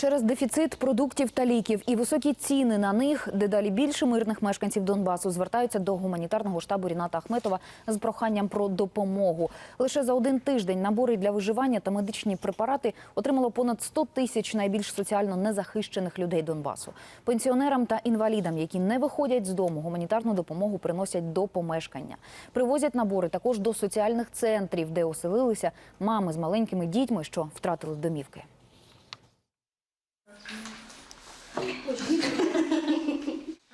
Через дефіцит продуктів та ліків і високі ціни на них дедалі більше мирних мешканців Донбасу звертаються до гуманітарного штабу Ріната Ахметова з проханням про допомогу. Лише за один тиждень набори для виживання та медичні препарати отримало понад 100 тисяч найбільш соціально незахищених людей Донбасу. Пенсіонерам та інвалідам, які не виходять з дому, гуманітарну допомогу приносять до помешкання. Привозять набори також до соціальних центрів, де оселилися мами з маленькими дітьми, що втратили домівки.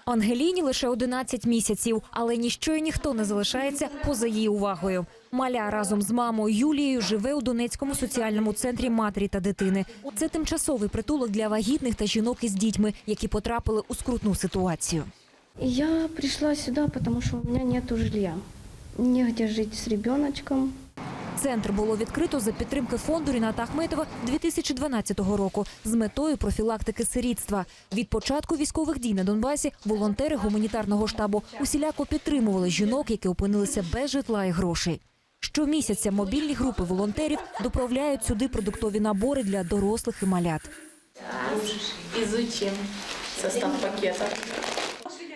Ангеліні лише 11 місяців, але ніщо і ніхто не залишається поза її увагою. Маля разом з мамою Юлією живе у Донецькому соціальному центрі матері та дитини. Це тимчасовий притулок для вагітних та жінок із дітьми, які потрапили у скрутну ситуацію. Я пришла сюда, потому что у меня нет жилья. Негде жить с ребеночком. Центр було відкрито за підтримки фонду Ріната Ахметова 2012 року з метою профілактики сирітства. Від початку військових дій на Донбасі волонтери гуманітарного штабу усіляко підтримували жінок, які опинилися без житла і грошей. Щомісяця мобільні групи волонтерів доправляють сюди продуктові набори для дорослих і малят. Изучим состав пакета.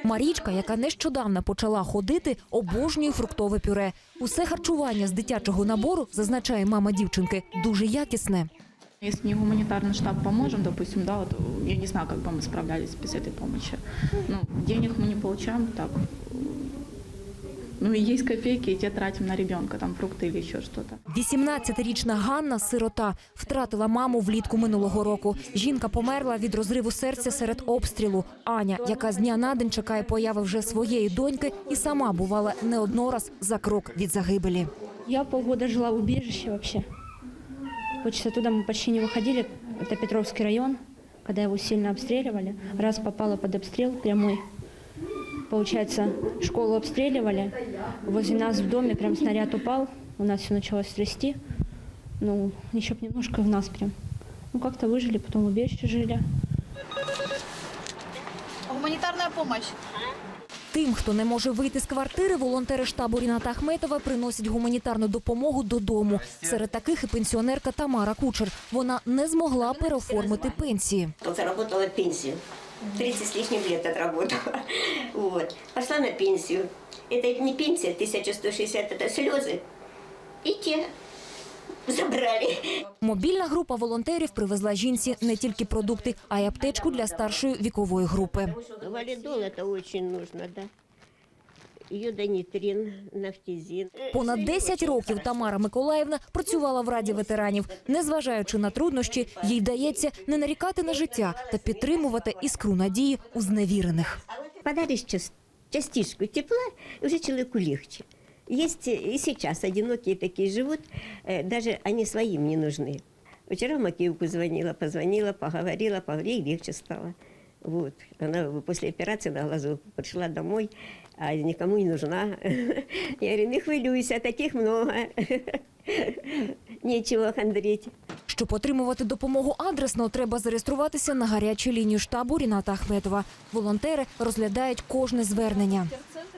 Марічка, яка нещодавно почала ходити, обожнює фруктове пюре. Усе харчування з дитячого набору, зазначає мама дівчинки, дуже якісне. Если не гуманитарный штаб поможем, допустим, да, вот я не знаю, как бы мы справлялись без этой помощи. Ну, денег мы не получаем, так. Ну и есть копейки, и те тратим на ребенка, там фрукты или еще что-то. 18-річна Ганна сирота втратила маму влітку минулого року. Жінка померла від розриву серця серед обстрілу. Аня, яка з дня на день чекає появи вже своєї доньки, і сама бувала не однораз за крок від загибелі. Я полгода жила в убежище вообще. Получается, оттуда мы почти не выходили. Это Петровский район, когда его сильно обстреливали. Раз попала под обстрел прямой. Получается, школу обстреливали. Возле нас в доме прям снаряд упал. У нас все началось трясти. Ну, еще б немножко в нас прям. Ну, как-то выжили, потом в убежище жили. Гуманитарная помощь. Тим, хто не може вийти з квартири, волонтери штабу Ріната Ахметова приносять гуманітарну допомогу додому. Серед таких і пенсіонерка Тамара Кучер. Вона не змогла переоформити пенсії. Заработала пенсию. 30 с лишним лет отработала. Вот. Пошла на пенсию. Это не пенсия, 1160 это слезы. И те забрали. Мобільна група волонтерів привезла жінці не тільки продукти, а й аптечку для старшої вікової групи. Валидол это очень нужно, да. Йодонитрин, нафтизин. Понад 10 років Тамара Миколаївна працювала в раді ветеранів. Незважаючи на труднощі, їй вдається не нарікати на життя та підтримувати іскру надії у зневірених. Подаришь час- частичку тепла, и уже человеку легче. Есть и сейчас одинокие такие живут, э, даже они своим не нужны. Вчера в Макеевку звонила, позвонила, поговорила, поговорила, ей легче стало. Вот. Она после операции на глазу пришла домой, а никому не нужна. Я говорю, не хвилюйся, таких много. Нечего хандрить. Щоб отримувати допомогу адресно, треба зареєструватися на гарячу лінію штабу Ріната Ахметова. Волонтери розглядають кожне звернення.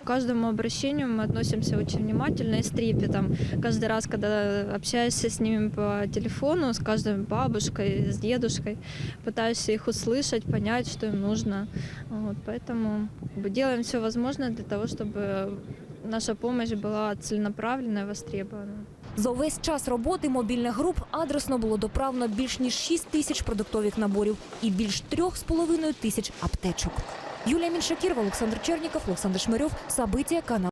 К каждому обращению мы относимся очень внимательно и с трепетом. Каждый раз, когда общаешься с ними по телефону, с каждой бабушкой, с дедушкой, пытаешься их услышать, понять, что им нужно. Вот, поэтому как бы, делаем все возможное для того, чтобы наша помощь была целенаправленная и востребована. За увесь час роботи мобільних груп адресно було доправлено більш ніж 6 тисяч продуктових наборів і більш 3,5 тисяч аптечок. Юлія Міншакірова, Олександр Черніков, Олександр Шмирьов, Сабиття, канал.